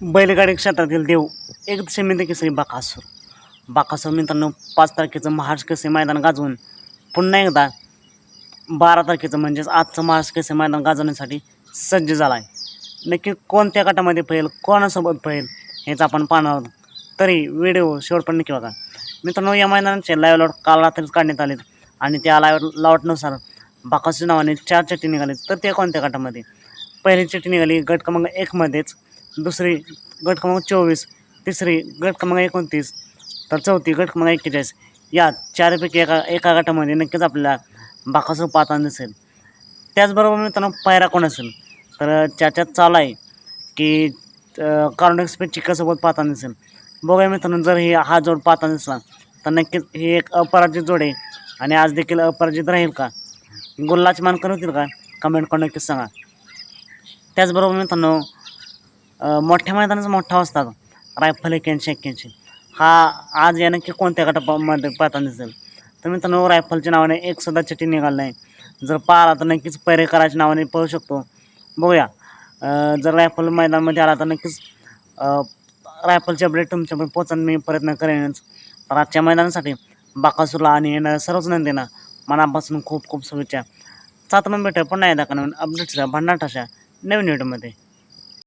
बैलगाडी क्षेत्रातील देव एक दिशेमध्ये केसरी बाकासूर. बाकासूर मित्रांनो पाच तारखेचं महाराष्ट्र केसरी मैदान गाजवून पुन्हा एकदा बारा तारखेचं म्हणजेच आजचं महाराष्ट्र केसरी मैदान गाजवण्यासाठी सज्ज झाला आहे नक्की कोणत्या गटामध्ये पळेल कोणासोबत पळेल हेच आपण पाहणार आहोत. तरी व्हिडिओ शेवटपर्यंत नक्की बघा. मित्रांनो या मैदानाचे लाईव्ह लॉट काल रात्रीच काढण्यात आलेत आणि त्या लाईव्ह लॉटनुसार बाकासूर नावाने चार चट्टी निघाले तर ते कोणत्या गटामध्ये? पहिली चिठ्ठी निघाली गट क्रमांक एकमध्येच दुसरी गट क्रमांक चोवीस तिसरी गट क्रमांक एकोणतीस तर चौथी गट क्रमांक एक्केचाळीस. या चारपैकी एका एका गटामध्ये नक्कीच आपल्याला बाकासूर पाहताना दिसेल. त्याचबरोबर मित्रांनो पायरा कोण असेल? तर त्याच्यात चालू आहे की कार्ड एक्सप्रेस चिकासोबत पाहताना दिसेल. बघूया मित्रांनो जर हे हा जोड पाहताना दिसला तर नक्कीच ही एक अपराजित जोड आहे. आणि आज देखील अपराजित राहील का? गुल्लाचे मानकर होतील का? कमेंट करून नक्कीच सांगा. त्याचबरोबर मित्रांनो मोठ्या मैदानाचा मोठा असतात रायफल एक्क्याऐंशी एक्क्याऐंशी. हा आज या नक्की कोणत्या गटामध्ये पाहताना दिसेल. तर मित्रांनो रायफलच्या नावाने एक सुद्धा चिठ्ठी निघाली नाही. जर पाहिला तर नक्कीच पैरेकराच्या नावाने पळू शकतो. बघूया. जर रायफल मैदानामध्ये आला तर नक्कीच रायफलचे अपडेट तुमच्यापर्यंत पोहोचण्याचा मी प्रयत्न करेनच. तर आजच्या मैदानासाठी बाकासूरला आणि येणाऱ्या सर्वच नंदींना मनापासून खूप खूप शुभेच्छा. सात मग भेटूया. पुन्हा एकदा का नवीन अपडेट्सच्या भन्नाटाशा नवीन व्हिडिओमध्ये